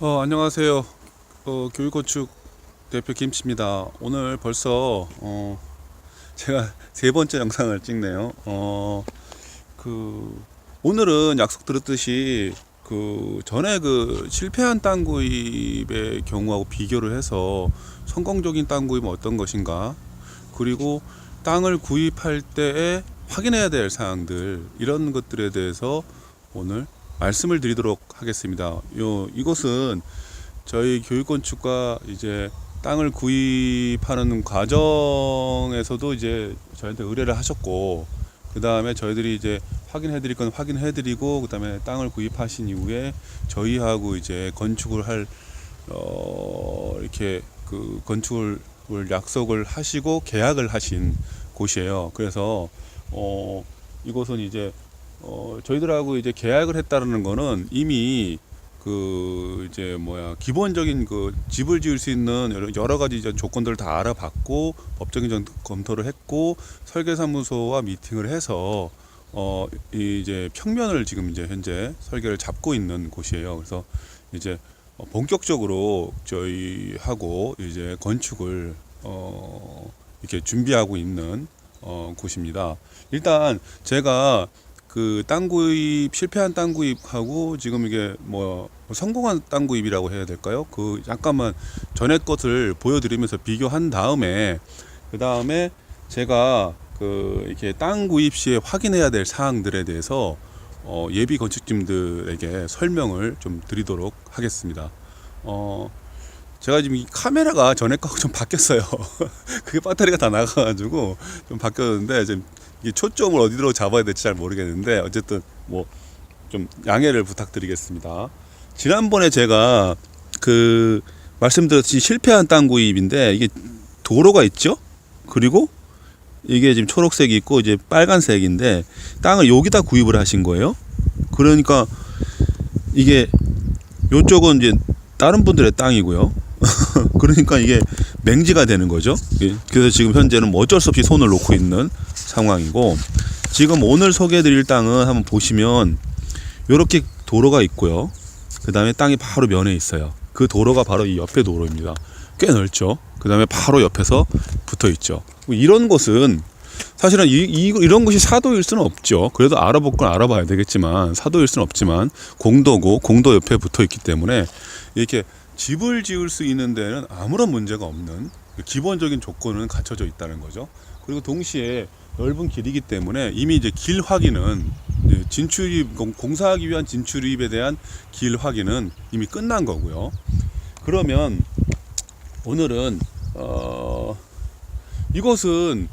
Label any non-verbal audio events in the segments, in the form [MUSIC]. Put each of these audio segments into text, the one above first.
어, 안녕하세요. 어, 교육건축 대표 김치입니다. 오늘 벌써 어, 제가 [LAUGHS] 세 번째 영상을 찍네요. 어, 그 오늘은 약속 들었듯이 그 전에 그 실패한 땅 구입의 경우하고 비교를 해서 성공적인 땅 구입은 어떤 것인가 그리고 땅을 구입할 때에 확인해야 될 사항들 이런 것들에 대해서 오늘 말씀을 드리도록 하겠습니다. 요 이곳은 저희 교육건축과 이제 땅을 구입하는 과정에서도 이제 저희한테 의뢰를 하셨고 그 다음에 저희들이 이제 확인해 드릴 건 확인해 드리고 그 다음에 땅을 구입하신 이후에 저희하고 이제 건축을 할 어, 이렇게 그 건축을 약속을 하시고 계약을 하신 곳이에요. 그래서 어, 이곳은 이제 어, 저희들하고 이제 계약을 했다라는 거는 이미 그 이제 뭐야 기본적인 그 집을 지을 수 있는 여러, 가지 이제 조건들을 다 알아봤고 법적인 점 검토를 했고 설계사무소와 미팅을 해서 어이 이제 평면을 지금 이제 현재 설계를 잡고 있는 곳이에요. 그래서 이제 어, 본격적으로 저희하고 이제 건축을 어 이렇게 준비하고 있는 어 곳입니다. 일단 제가 그 땅 구입 실패한 땅 구입하고 지금 이게 뭐 성공한 땅 구입이라고 해야 될까요? 그 잠깐만 전에 것을 보여드리면서 비교한 다음에 그 다음에 제가 그 이렇게 땅 구입 시에 확인해야 될 사항들에 대해서 어 예비 건축팀들에게 설명을 좀 드리도록 하겠습니다. 어 제가 지금 이 카메라가 전에 거하고 좀 바뀌었어요. [LAUGHS] 그게 배터리가 다 나가가지고 좀 바뀌었는데 지금 이 초점을 어디로 잡아야 될지 잘 모르겠는데 어쨌든 뭐 좀 양해를 부탁드리겠습니다. 지난번에 제가 그 말씀드렸듯이 실패한 땅 구입인데 이게 도로가 있죠? 그리고 이게 지금 초록색이 있고 이제 빨간색인데 땅을 여기다 구입을 하신 거예요. 그러니까 이게 요쪽은 이제 다른 분들의 땅이고요. [LAUGHS] 그러니까 이게 맹지가 되는 거죠. 예. 그래서 지금 현재는 뭐 어쩔 수 없이 손을 놓고 있는 상황이고 지금 오늘 소개해드릴 땅은 한번 보시면 이렇게 도로가 있고요. 그 다음에 땅이 바로 면에 있어요. 그 도로가 바로 이 옆에 도로입니다. 꽤 넓죠. 그 다음에 바로 옆에서 붙어 있죠. 이런 곳은 사실은 이, 이, 이런 곳이 사도일 수는 없죠. 그래도 알아볼 건 알아봐야 되겠지만 사도일 수는 없지만 공도고 공도 옆에 붙어 있기 때문에 이렇게 집을 지을 수 있는 데는 아무런 문제가 없는 기본적인 조건은 갖춰져 있다는 거죠. 그리고 동시에 넓은 길이기 때문에 이미 이제 길 확인은 진출입 공- 공사하기 위한 진출입에 대한 길 확인은 이미 끝난 거고요. 그러면 오늘은 어 이것은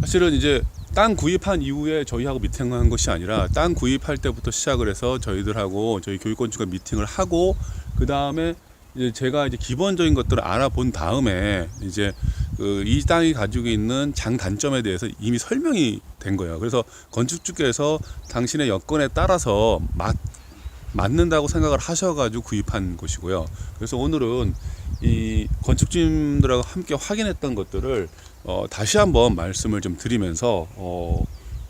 사실은 이제 땅 구입한 이후에 저희하고 미팅한 것이 아니라 땅 구입할 때부터 시작을 해서 저희들하고 저희 교육건축가 미팅을 하고 그 다음에 이제 제가 이제 기본적인 것들을 알아본 다음에 이제 그 이 땅이 가지고 있는 장단점에 대해서 이미 설명이 된 거예요. 그래서 건축주께서 당신의 여건에 따라서 맞 맞는다고 생각을 하셔가지고 구입한 곳이고요. 그래서 오늘은 이 건축주님들하고 함께 확인했던 것들을 어, 다시 한번 말씀을 좀 드리면서 어,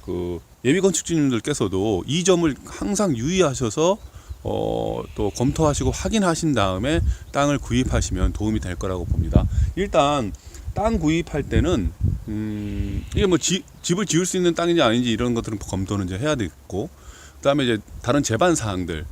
그 예비 건축주님들께서도 이 점을 항상 유의하셔서 어, 또 검토하시고 확인하신 다음에 땅을 구입하시면 도움이 될 거라고 봅니다. 일단 땅 구입할 때는 음, 이게 뭐 지, 집을 지을 수 있는 땅인지 아닌지 이런 것들은 검토는 이제 해야 되겠고 그다음에 이제 다른 제반 사항들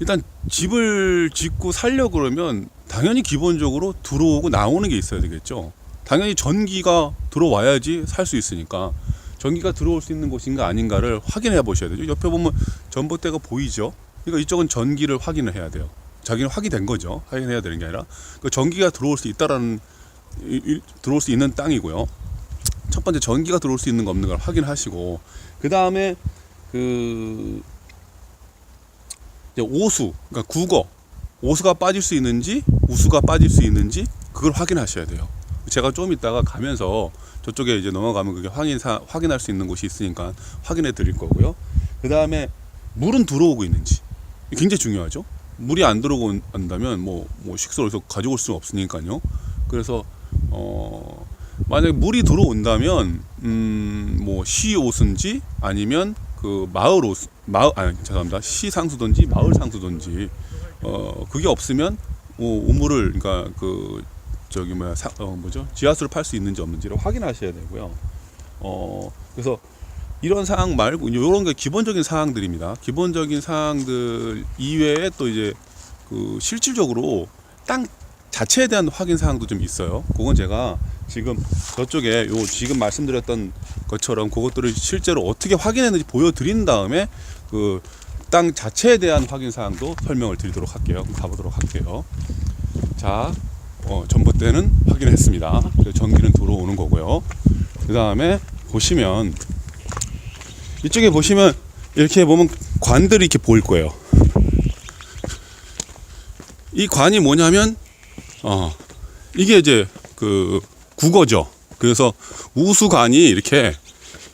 일단 집을 짓고 살려 그러면 당연히 기본적으로 들어오고 나오는 게 있어야 되겠죠. 당연히 전기가 들어와야지 살 수 있으니까 전기가 들어올 수 있는 곳인가 아닌가를 확인해 보셔야 되죠. 옆에 보면 전봇대가 보이죠. 그러니까 이쪽은 전기를 확인을 해야 돼요. 자기는 확인된 거죠. 확인해야 되는 게 아니라 그 전기가 들어올 수 있다라는 들어올 수 있는 땅이고요. 첫 번째 전기가 들어올 수 있는 거 없는 걸 확인하시고 그 다음에 그 오수 그러니까 국어 오수가 빠질 수 있는지 우수가 빠질 수 있는지 그걸 확인하셔야 돼요. 제가 좀 이따가 가면서 저쪽에 이제 넘어가면 그게 확인사 확인할 수 있는 곳이 있으니까 확인해 드릴 거고요. 그 다음에 물은 들어오고 있는지 굉장히 중요하죠. 물이 안 들어온다면 뭐, 뭐 식수를 어디서 가져올 수 없으니까요. 그래서 어 만약에 물이 들어온다면 음뭐 시오수인지 아니면 그 마을 오수 마을 아니 죄송합니다 시 상수든지 마을 상수든지 어 그게 없으면 어, 우물을 그러니까 그 저기 뭐야 사, 어, 뭐죠 지하수를 팔 수 있는지 없는지를 확인하셔야 되고요. 어 그래서 이런 사항 말고 이런 게 기본적인 사항들입니다. 기본적인 사항들 이외에 또 이제 그 실질적으로 땅 자체에 대한 확인 사항도 좀 있어요. 그건 제가 지금 저쪽에 요 지금 말씀드렸던 것처럼 그것들을 실제로 어떻게 확인했는지 보여드린 다음에 그 땅 자체에 대한 확인 사항도 설명을 드리도록 할게요. 그럼 가보도록 할게요. 자, 어, 전봇대는 확인했습니다. 전기는 들어오는 거고요. 그 다음에 보시면 이쪽에 보시면 이렇게 보면 관들이 이렇게 보일 거예요. 이 관이 뭐냐면 어 이게 이제 그 국어죠. 그래서 우수관이 이렇게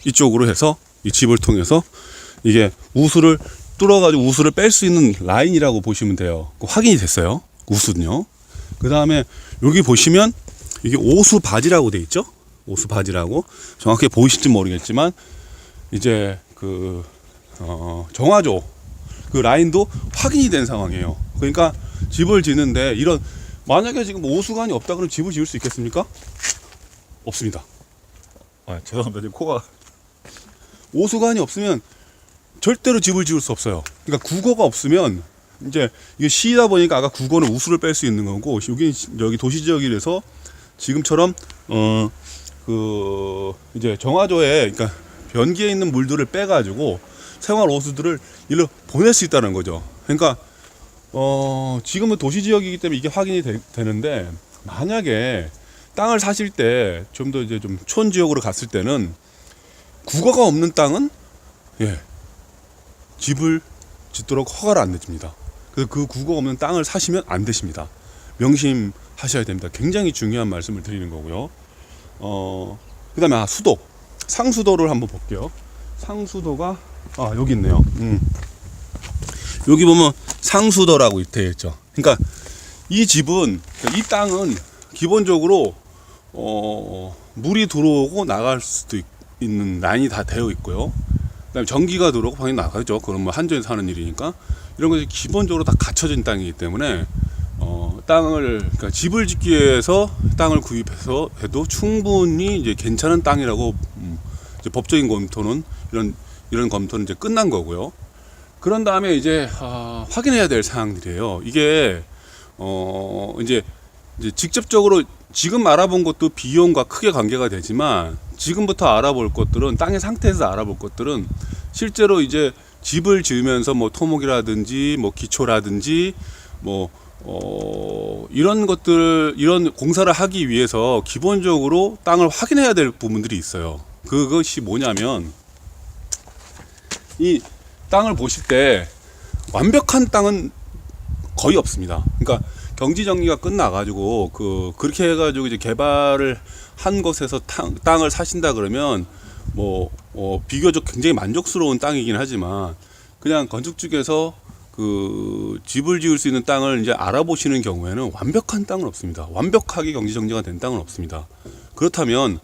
이쪽으로 해서 이 집을 통해서 이게 우수를 뚫어가지고 우수를 뺄 수 있는 라인이라고 보시면 돼요. 그 확인이 됐어요. 우수는요. 그 다음에 여기 보시면 이게 오수 바지라고 돼 있죠. 오수 바지라고 정확히 보이실지 모르겠지만 이제 그 어, 정화조 그 라인도 확인이 된 상황이에요. 그러니까 집을 짓는데 이런 만약에 지금 오수관이 없다 그러면 집을 지을 수 있겠습니까? 없습니다. 아, 죄송합니다. 지금 코가 오수관이 없으면 절대로 집을 지을 수 없어요. 그러니까 국어가 없으면 이제 이게 시다 보니까 아까 국어는 우수를 뺄 수 있는 거고 여기 여기 도시 지역이라서 지금처럼 어 그 이제 정화조에 그러니까 변기에 있는 물들을 빼가지고 생활 오수들을 일로 보낼 수 있다는 거죠. 그러니까 어 지금은 도시 지역이기 때문에 이게 확인이 되, 되는데 만약에 땅을 사실 때 좀 더 이제 좀 촌 지역으로 갔을 때는 국어가 없는 땅은 예 집을 짓도록 허가를 안 내줍니다. 그래서 그 국어가 없는 땅을 사시면 안 되십니다. 명심하셔야 됩니다. 굉장히 중요한 말씀을 드리는 거고요. 어, 그 다음에 아, 수도. 상수도를 한번 볼게요. 상수도가, 아, 여기 있네요. 음. 여기 보면 상수도라고 되어 있죠. 그러니까 이 집은, 이 땅은 기본적으로, 어, 물이 들어오고 나갈 수도 있, 는 라인이 다 되어 있고요. 그다음에 전기가 들어오고 방이 나가죠. 그럼 뭐 한전에 사는 일이니까 이런 것이 기본적으로 다 갖춰진 땅이기 때문에 어, 땅을 그러니까 집을 짓기 위해서 땅을 구입해서 해도 충분히 이제 괜찮은 땅이라고 음, 이제 법적인 검토는 이런 이런 검토는 이제 끝난 거고요. 그런 다음에 이제 아, 확인해야 될 사항들이에요. 이게 어 이제 이제 직접적으로 지금 알아본 것도 비용과 크게 관계가 되지만 지금부터 알아볼 것들은 땅의 상태에서 알아볼 것들은 실제로 이제 집을 지으면서 뭐 토목이라든지 뭐 기초라든지 뭐 어, 이런 것들 이런 공사를 하기 위해서 기본적으로 땅을 확인해야 될 부분들이 있어요. 그것이 뭐냐면 이 땅을 보실 때 완벽한 땅은 거의 없습니다. 그러니까 경지 정리가 끝나가지고 그 그렇게 해가지고 이제 개발을 한 곳에서 땅, 땅을 사신다 그러면 뭐 어, 비교적 굉장히 만족스러운 땅이긴 하지만 그냥 건축 쪽에서 그 집을 지을 수 있는 땅을 이제 알아보시는 경우에는 완벽한 땅은 없습니다. 완벽하게 경지 정리가 된 땅은 없습니다. 그렇다면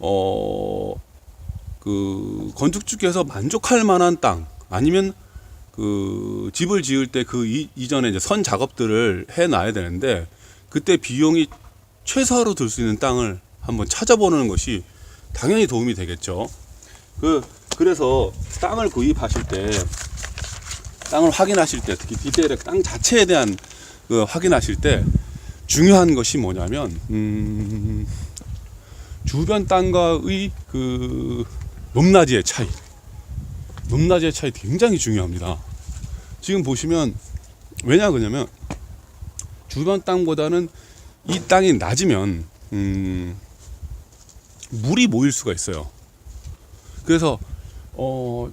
어 그 건축 쪽에서 만족할 만한 땅 아니면 그 집을 지을 때 그 이전에 이제 선 작업들을 해 놔야 되는데 그때 비용이 최소화로 들 수 있는 땅을 한번 찾아보는 것이 당연히 도움이 되겠죠. 그 그래서 땅을 구입하실 때 땅을 확인하실 때 특히 디테일의 땅 자체에 대한 그 확인하실 때 중요한 것이 뭐냐면 음, 주변 땅과의 그 높낮이의 차이 높낮이의 차이 굉장히 중요합니다. 지금 보시면 왜냐 그러냐면 주변 땅보다는 이 땅이 낮으면 음, 물이 모일 수가 있어요. 그래서 어,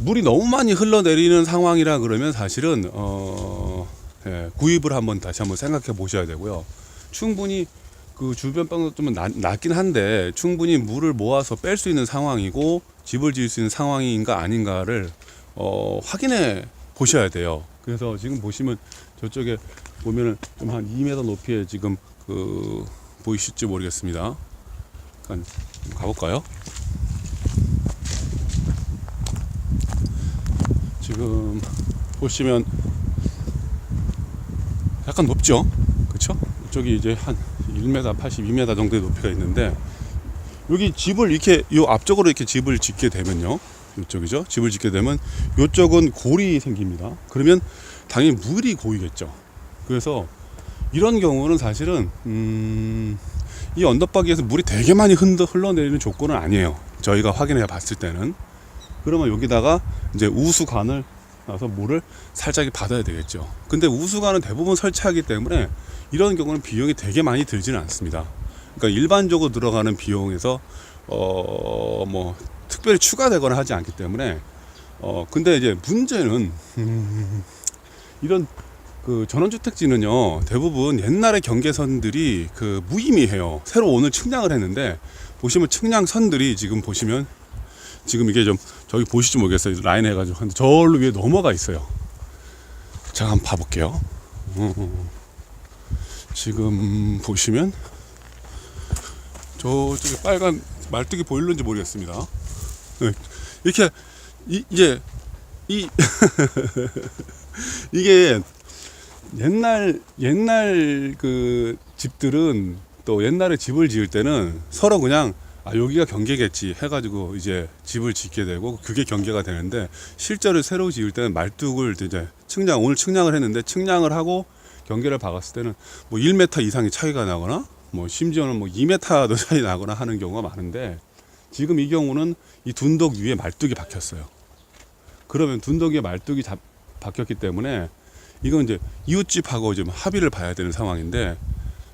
물이 너무 많이 흘러내리는 상황이라 그러면 사실은 어, 예, 구입을 한번 다시 한번 생각해 보셔야 되고요. 충분히 그 주변 땅도 좀 낮, 낮긴 한데 충분히 물을 모아서 뺄 수 있는 상황이고 집을 지을 수 있는 상황인가 아닌가를 어, 확인해 보셔야 돼요. 그래서 지금 보시면 저쪽에 보면은 좀 한 2m 높이에 지금 그 보이실지 모르겠습니다. 잠깐 가볼까요? 지금 보시면 약간 높죠? 그쵸? 이쪽이 이제 한 1m 82m 정도의 높이가 있는데 여기 집을 이렇게 요 앞쪽으로 이렇게 집을 짓게 되면요. 이쪽이죠. 집을 짓게 되면 이쪽은 골이 생깁니다. 그러면 당연히 물이 고이겠죠. 그래서 이런 경우는 사실은 음, 이 언덕바위에서 물이 되게 많이 흔들 흘러내리는 조건은 아니에요. 저희가 확인해 봤을 때는 그러면 여기다가 이제 우수관을 놔서 물을 살짝 받아야 되겠죠. 근데 우수관은 대부분 설치하기 때문에 이런 경우는 비용이 되게 많이 들지는 않습니다. 그러니까 일반적으로 들어가는 비용에서 어 뭐 특별히 추가되거나 하지 않기 때문에 어 근데 이제 문제는 음, [LAUGHS] 이런 그 전원주택지는요 대부분 옛날의 경계선들이 그 무의미해요. 새로 오늘 측량을 했는데 보시면 측량선들이 지금 보시면 지금 이게 좀 저기 보실지 모르겠어요. 라인 해가지고 근데 저로 위에 넘어가 있어요. 제가 한번 봐볼게요. 어, 지금 보시면 저쪽에 빨간 말뚝이 보일는지 모르겠습니다. 네. 이렇게 이, 이제 이 [LAUGHS] 이게 옛날 옛날 그 집들은 또 옛날에 집을 지을 때는 서로 그냥 아 여기가 경계겠지 해가지고 이제 집을 짓게 되고 그게 경계가 되는데 실제로 새로 지을 때는 말뚝을 이제 측량 오늘 측량을 했는데 측량을 하고 경계를 박았을 때는 뭐 1m 이상의 차이가 나거나 뭐 심지어는 뭐 2m도 [LAUGHS] 차이 나거나 하는 경우가 많은데 지금 이 경우는 이 둔덕 위에 말뚝이 박혔어요. 그러면 둔덕 위에 말뚝이 잡, 박혔기 때문에 이건 이제 이웃집하고 지금 합의를 봐야 되는 상황인데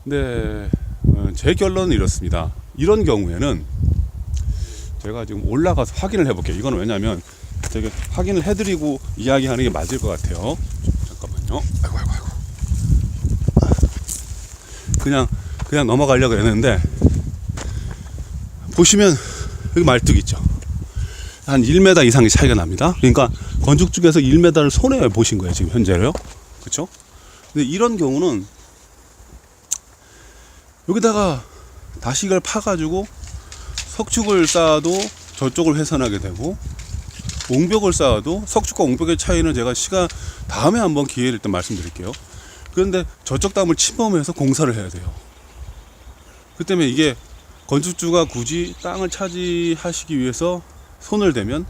근데 어, 제 결론은 이렇습니다. 이런 경우에는 제가 지금 올라가서 확인을 해볼게요. 이건 왜냐면 제가 확인을 해드리고 이야기하는 게 맞을 것 같아요. 잠깐만요. 아이고 아이고 아이고. 그냥 그냥 넘어가려고 했는데 보시면 여기 말뚝 있죠. 한 1m 이상의 차이가 납니다. 그러니까 건축 쪽에서 1m를 손해 보신 거예요 지금 현재로요. 그렇죠? 근데 이런 경우는 여기다가 다시를 파가지고 석축을 쌓아도 저쪽을 훼손하게 되고 옹벽을 쌓아도 석축과 옹벽의 차이는 제가 시간 다음에 한번 기회를 때 말씀드릴게요. 그런데 저쪽 담을 침범해서 공사를 해야 돼요. 그 때문에 이게 건축주가 굳이 땅을 차지하시기 위해서 손을 대면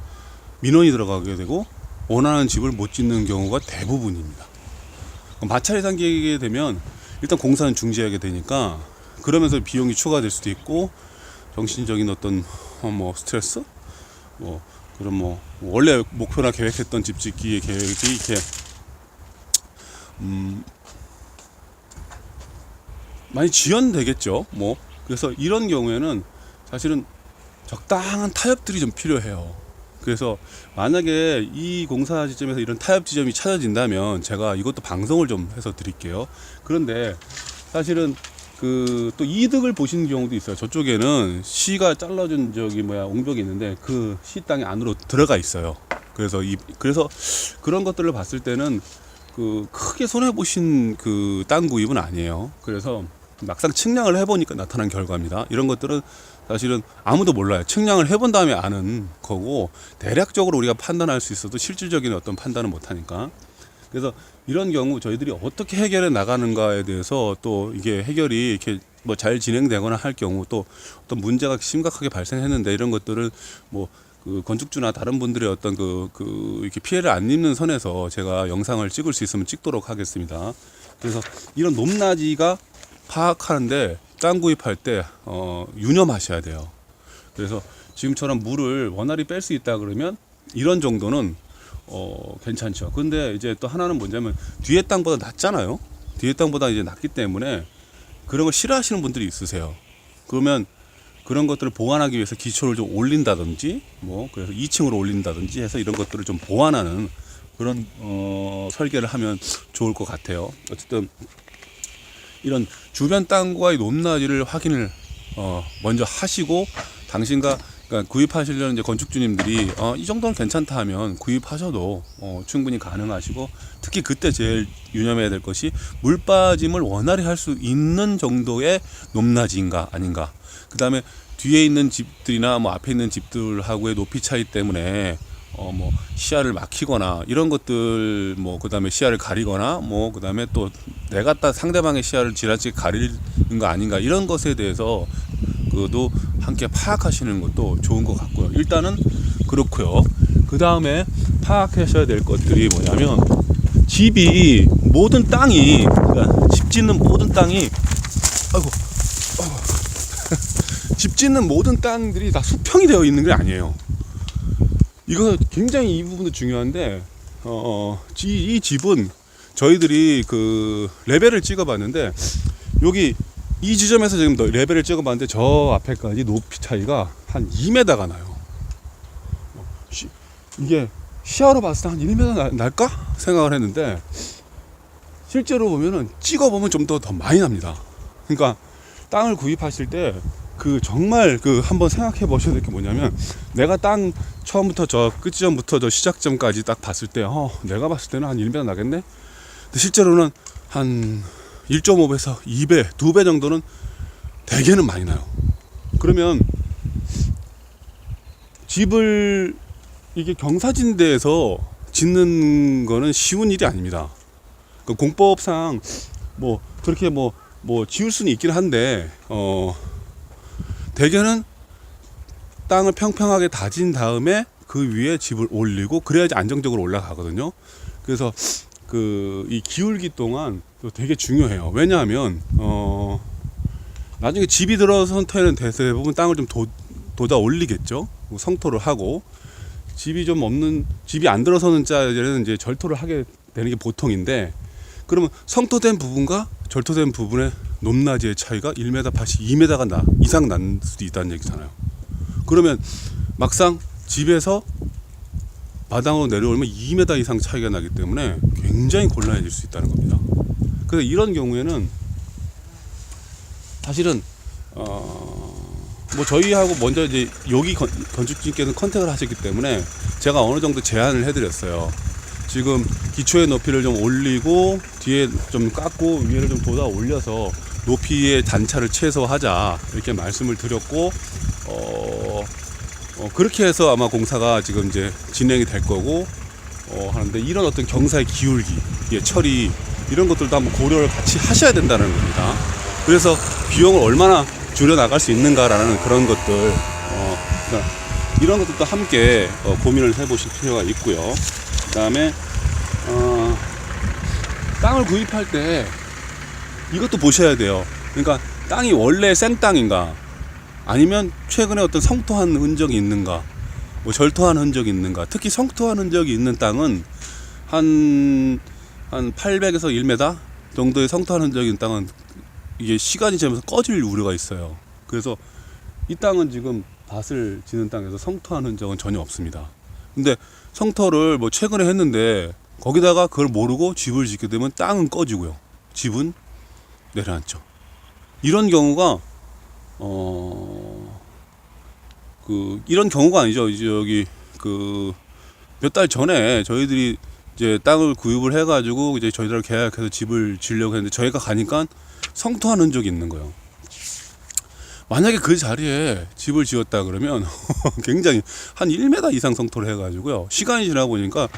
민원이 들어가게 되고 원하는 집을 못 짓는 경우가 대부분입니다. 마찰이 생기게 되면 일단 공사는 중지하게 되니까 그러면서 비용이 추가될 수도 있고 정신적인 어떤 어, 뭐 스트레스 뭐 그런 뭐 원래 목표나 계획했던 집 짓기의 계획이 이렇게 음 많이 지연되겠죠. 뭐 그래서 이런 경우에는 사실은 적당한 타협들이 좀 필요해요. 그래서 만약에 이 공사 지점에서 이런 타협 지점이 찾아진다면 제가 이것도 방송을 좀 해서 드릴게요. 그런데 사실은 그 또 이득을 보시는 경우도 있어요. 저쪽에는 시가 잘라준 저기 뭐야 옹벽이 있는데 그시 땅이 안으로 들어가 있어요. 그래서 이 그래서 그런 것들을 봤을 때는 그 크게 손해 보신 그 땅 구입은 아니에요. 그래서 막상 측량을 해보니까 나타난 결과입니다. 이런 것들은 사실은 아무도 몰라요. 측량을 해본 다음에 아는 거고 대략적으로 우리가 판단할 수 있어도 실질적인 어떤 판단은 못하니까. 그래서 이런 경우 저희들이 어떻게 해결해 나가는가에 대해서 또 이게 해결이 이렇게 뭐 잘 진행되거나 할 경우 또 어떤 문제가 심각하게 발생했는데 이런 것들을 뭐 그 건축주나 다른 분들의 어떤 그, 그, 이렇게 피해를 안 입는 선에서 제가 영상을 찍을 수 있으면 찍도록 하겠습니다. 그래서 이런 높낮이가 파악하는데 땅 구입할 때 어, 유념하셔야 돼요. 그래서 지금처럼 물을 원활히 뺄 수 있다 그러면 이런 정도는 어, 괜찮죠. 근데 이제 또 하나는 뭐냐면 뒤에 땅보다 낮잖아요. 뒤에 땅보다 이제 낮기 때문에 그런 걸 싫어하시는 분들이 있으세요. 그러면 그런 것들을 보완하기 위해서 기초를 좀 올린다든지 뭐 그래서 2층으로 올린다든지 해서 이런 것들을 좀 보완하는 그런 어, 설계를 하면 좋을 것 같아요. 어쨌든 이런 주변 땅과의 높낮이를 확인을 어, 먼저 하시고 당신과 그러니까 구입하시려는 이제 건축주님들이 어, 이 정도는 괜찮다 하면 구입하셔도 어, 충분히 가능하시고 특히 그때 제일 유념해야 될 것이 물 빠짐을 원활히 할 수 있는 정도의 높낮이인가 아닌가. 그 다음에 뒤에 있는 집들이나 뭐 앞에 있는 집들하고의 높이 차이 때문에 어 뭐 시야를 막히거나 이런 것들 뭐 그다음에 시야를 가리거나 뭐 그다음에 또 내가 딱 상대방의 시야를 지나치게 가리는 거 아닌가 이런 것에 대해서 그도 함께 파악하시는 것도 좋은 것 같고요. 일단은 그렇고요. 그 다음에 파악하셔야 될 것들이 뭐냐면 집이 모든 땅이 그러니까 집 짓는 모든 땅이 아이고. [LAUGHS] 집 짓는 모든 땅들이 다 수평이 되어 있는 게 아니에요. 이거 굉장히 이 부분도 중요한데 어, 이, 이 집은 저희들이 그 레벨을 찍어봤는데 여기 이 지점에서 지금 너- 레벨을 찍어봤는데 저 앞에까지 높이 차이가 한 2m가 나요. 이게 시야로 봤을 때 한 1m 나- 날까 생각을 했는데 실제로 보면은 찍어보면 좀 더 더 많이 납니다. 그러니까 땅을 구입하실 때 그 정말 그 한번 생각해 보셔야 될 게 뭐냐면 내가 땅 처음부터 저 끝지점부터 저 시작점까지 딱 봤을 때 어, 내가 봤을 때는 한 1m 나겠네. 근데 실제로는 한 1.5배에서 2배, 2배 정도는 대개는 많이 나요. 그러면 집을 이게 경사진대에서 짓는 거는 쉬운 일이 아닙니다. 그 공법상 뭐 그렇게 뭐뭐 지을 수는 있긴 한데 어 대개는 땅을 평평하게 다진 다음에 그 위에 집을 올리고 그래야지 안정적으로 올라가거든요. 그래서 그 이 기울기 동안 또 되게 중요해요. 왜냐하면 어 나중에 집이 들어선 터에는 대부분 땅을 좀 도, 도다 올리겠죠. 뭐 성토를 하고 집이 좀 없는 집이 안 들어서는 자에는 이제 절토를 하게 되는 게 보통인데 그러면 성토된 부분과 절토된 부분의 높낮이의 차이가 1m 80, 2m가 나 이상 날 수도 있다는 얘기잖아요. 그러면 막상 집에서 마당으로 내려오면 2m 이상 차이가 나기 때문에 굉장히 곤란해질 수 있다는 겁니다. 그래서 이런 경우에는 사실은 어뭐 저희하고 먼저 이제 여기 건, 건축주님께는 컨택을 하셨기 때문에 제가 어느 정도 제안을 해드렸어요. 지금 기초의 높이를 좀 올리고 뒤에 좀 깎고 위에를 좀 돋아 올려서 높이의 단차를 최소화하자 이렇게 말씀을 드렸고 어, 어, 그렇게 해서 아마 공사가 지금 이제 진행이 될 거고 어, 하는데 이런 어떤 경사의 기울기, 예, 처리 이런 것들도 한번 고려를 같이 하셔야 된다는 겁니다. 그래서 비용을 얼마나 줄여 나갈 수 있는가라는 그런 것들 어, 그러니까 이런 것들도 함께 어, 고민을 해보실 필요가 있고요. 그다음에 어, 땅을 구입할 때 이것도 보셔야 돼요. 그러니까 땅이 원래 생땅인가 아니면 최근에 어떤 성토한 흔적이 있는가 뭐 절토한 흔적이 있는가 특히 성토한 흔적이 있는 땅은 한, 한 800에서 1m 정도의 흔적이 있는 땅은 이게 시간이 지나면서 꺼질 우려가 있어요. 그래서 이 땅은 지금 밭을 지는 땅에서 성토한 흔적은 전혀 없습니다. 근데 성터를 뭐 최근에 했는데 거기다가 그걸 모르고 집을 짓게 되면 땅은 꺼지고요. 집은 내려앉죠. 이런 경우가 어 그 이런 경우가 아니죠. 이제 여기 그 몇 달 전에 저희들이 이제 땅을 구입을 해가지고 이제 저희들 계약해서 집을 지으려고 했는데 저희가 가니까 성토한 흔적이 있는 거예요. 만약에 그 자리에 집을 지었다 그러면 [LAUGHS] 굉장히 한 1m 이상 성토를 해가지고요. 시간이 지나 보니까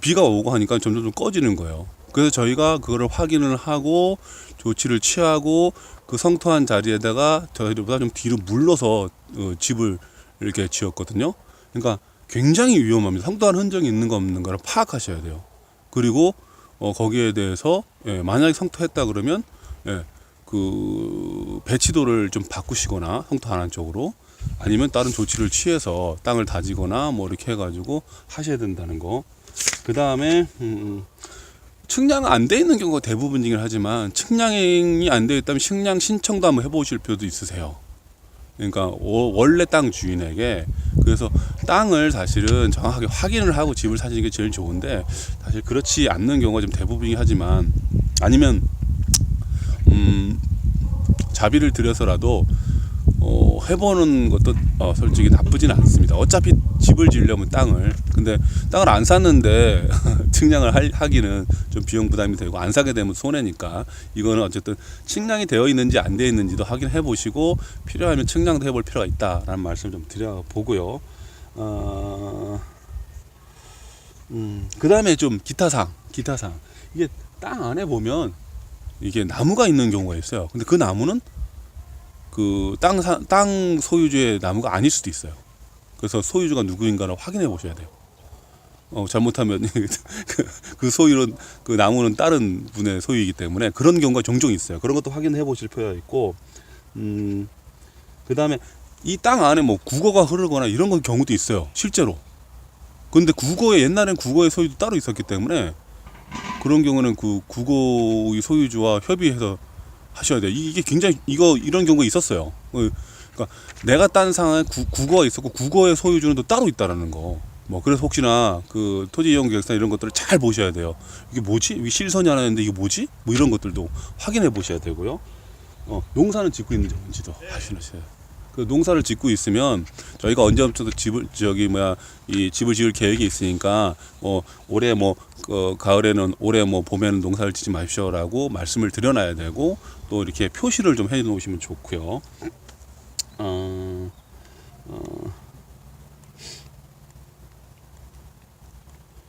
비가 오고 하니까 점점 좀 꺼지는 거예요. 그래서 저희가 그거를 확인을 하고 조치를 취하고 그 성토한 자리에다가 저희들보다 좀 뒤로 물러서 어, 집을 이렇게 지었거든요. 그러니까 굉장히 위험합니다. 성토한 흔적이 있는 거 없는 거를 파악하셔야 돼요. 그리고 어, 거기에 대해서 예, 만약에 성토했다 그러면 예, 그 배치도를 좀 바꾸시거나 성토 안 한 쪽으로 아니면 다른 조치를 취해서 땅을 다지거나 뭐 이렇게 해가지고 하셔야 된다는 거. 그 다음에 음, 측량 안 돼 있는 경우가 대부분이긴 하지만 측량이 안 돼 있다면 측량 신청도 한번 해보실 필요도 있으세요. 그러니까 워- 원래 땅 주인에게 그래서 땅을 사실은 정확하게 확인을 하고 집을 사시는 게 제일 좋은데 사실 그렇지 않는 경우가 좀 대부분이긴 하지만 아니면 음, 자비를 들여서라도 어, 해보는 것도 어, 솔직히 나쁘진 않습니다. 어차피 집을 지으려면 땅을 근데 땅을 안 샀는데 [LAUGHS] 측량을 할- 하기는 좀 비용 부담이 되고 안 사게 되면 손해니까 이거는 어쨌든 측량이 되어 있는지 안 되어 있는지도 확인해 보시고 필요하면 측량도 해볼 필요가 있다라는 말씀을 좀 드려 보고요. 어, 음, 그 다음에 좀 기타상, 기타상. 이게 땅 안에 보면 이게 나무가 있는 경우가 있어요. 근데 그 나무는 그 땅, 사- 땅 소유주의 나무가 아닐 수도 있어요. 그래서 소유주가 누구인가를 확인해 보셔야 돼요. 어, 잘못하면 [LAUGHS] 그- 그 소유는 그 나무는 다른 분의 소유이기 때문에 그런 경우가 종종 있어요. 그런 것도 확인해 보실 필요가 있고, 음, 그 다음에 이 땅 안에 뭐 국어가 흐르거나 이런 건 경우도 있어요. 실제로. 근데 국어에 옛날엔 국어의 소유도 따로 있었기 때문에 그런 경우는 그 국어의 소유주와 협의해서 하셔야 돼요. 이- 이게 굉장히 이거 이런 경우가 있었어요. 어, 그러니까 내가 딴 상황에 구- 국어가 있었고 국어의 소유주는 또 따로 있다라는 거. 뭐 그래서 혹시나 그 토지 이용 계획상 이런 것들을 잘 보셔야 돼요. 이게 뭐지? 이게 실선이 하나 있는데 이게 뭐지? 뭐 이런 것들도 확인해 보셔야 되고요. 어, 농사는 짓고 있는지 뭔지도 확인하셔야 돼요. 그 농사를 짓고 있으면 저희가 언제부터 집을 저기 뭐야 이 집을 지을 계획이 있으니까 뭐 올해 뭐그 가을에는 올해 뭐 봄에는 농사를 짓지 마십시오라고 말씀을 드려놔야 되고 또 이렇게 표시를 좀 해놓으시면 좋고요. 어, 어,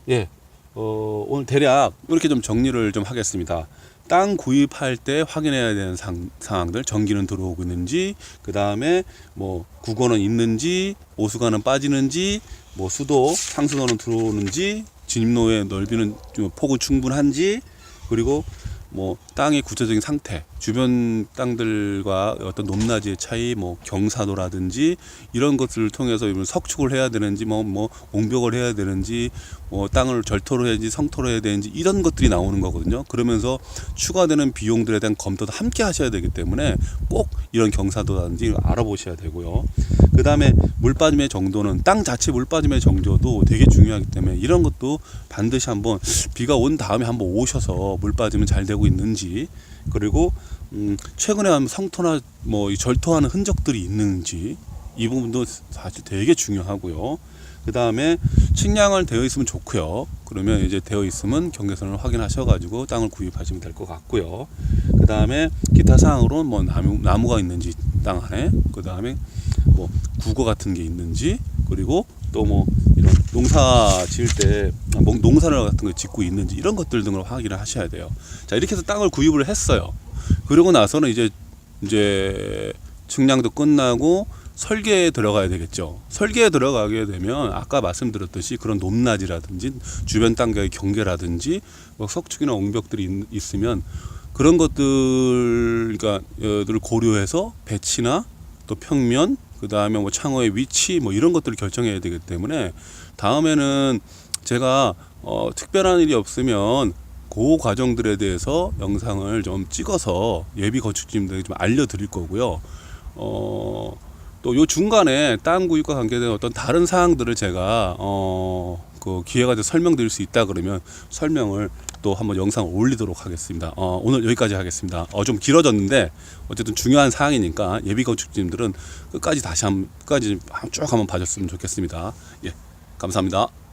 예, 어, 오늘 대략 이렇게 좀 정리를 좀 하겠습니다. 땅 구입할 때 확인해야 되는 상, 상황들, 전기는 들어오고 있는지, 그 다음에 뭐 국어는 있는지, 오수관은 빠지는지, 뭐 수도, 상수도는 들어오는지, 진입로의 넓이는 좀 폭은 충분한지, 그리고 뭐 땅의 구체적인 상태, 주변 땅들과 어떤 높낮이의 차이, 뭐 경사도라든지 이런 것들을 통해서 석축을 해야 되는지, 뭐 뭐 옹벽을 해야 되는지, 뭐 땅을 절토로 해야 되는지 성토로 해야 되는지 이런 것들이 나오는 거거든요. 그러면서 추가되는 비용들에 대한 검토도 함께 하셔야 되기 때문에 꼭 이런 경사도라든지 알아보셔야 되고요. 그 다음에 물 빠짐의 정도는 땅 자체 물 빠짐의 정도도 되게 중요하기 때문에 이런 것도 반드시 한번 비가 온 다음에 한번 오셔서 물 빠짐은 잘 되고 있는지 그리고 음, 최근에 한 성토나 뭐이 절토하는 흔적들이 있는지 이 부분도 사실 되게 중요하고요. 그 다음에 측량을 되어 있으면 좋고요. 그러면 이제 되어 있으면 경계선을 확인하셔가지고 땅을 구입하시면 될 것 같고요. 그 다음에 기타 사항으로 뭐 나무, 나무가 있는지 땅 안에, 그 다음에 뭐 국어 같은 게 있는지, 그리고 또 뭐 이런 농사 지을 때 농사를 같은 거 짓고 있는지 이런 것들 등을 확인을 하셔야 돼요. 자 이렇게 해서 땅을 구입을 했어요. 그러고 나서는 이제 이제 측량도 끝나고 설계에 들어가야 되겠죠. 설계에 들어가게 되면 아까 말씀드렸듯이 그런 높낮이라든지 주변 단계의 경계라든지 뭐 석축이나 옹벽들이 있, 있으면 그런 것들 그러니까 를 고려해서 배치나 또 평면 그 다음에 뭐 창호의 위치 뭐 이런 것들을 결정해야 되기 때문에 다음에는 제가 어, 특별한 일이 없으면 그 과정들에 대해서 영상을 좀 찍어서 예비 건축주님들에게 좀 알려드릴 거고요. 어, 또 요 중간에 땅 구입과 관계된 어떤 다른 사항들을 제가 어, 그 기회가 돼서 설명드릴 수 있다 그러면 설명을 또 한번 영상을 올리도록 하겠습니다. 어, 오늘 여기까지 하겠습니다. 어, 좀 길어졌는데 어쨌든 중요한 사항이니까 예비 건축주님들은 끝까지 다시 한 끝까지 쭉 한번 봐줬으면 좋겠습니다. 예, 감사합니다.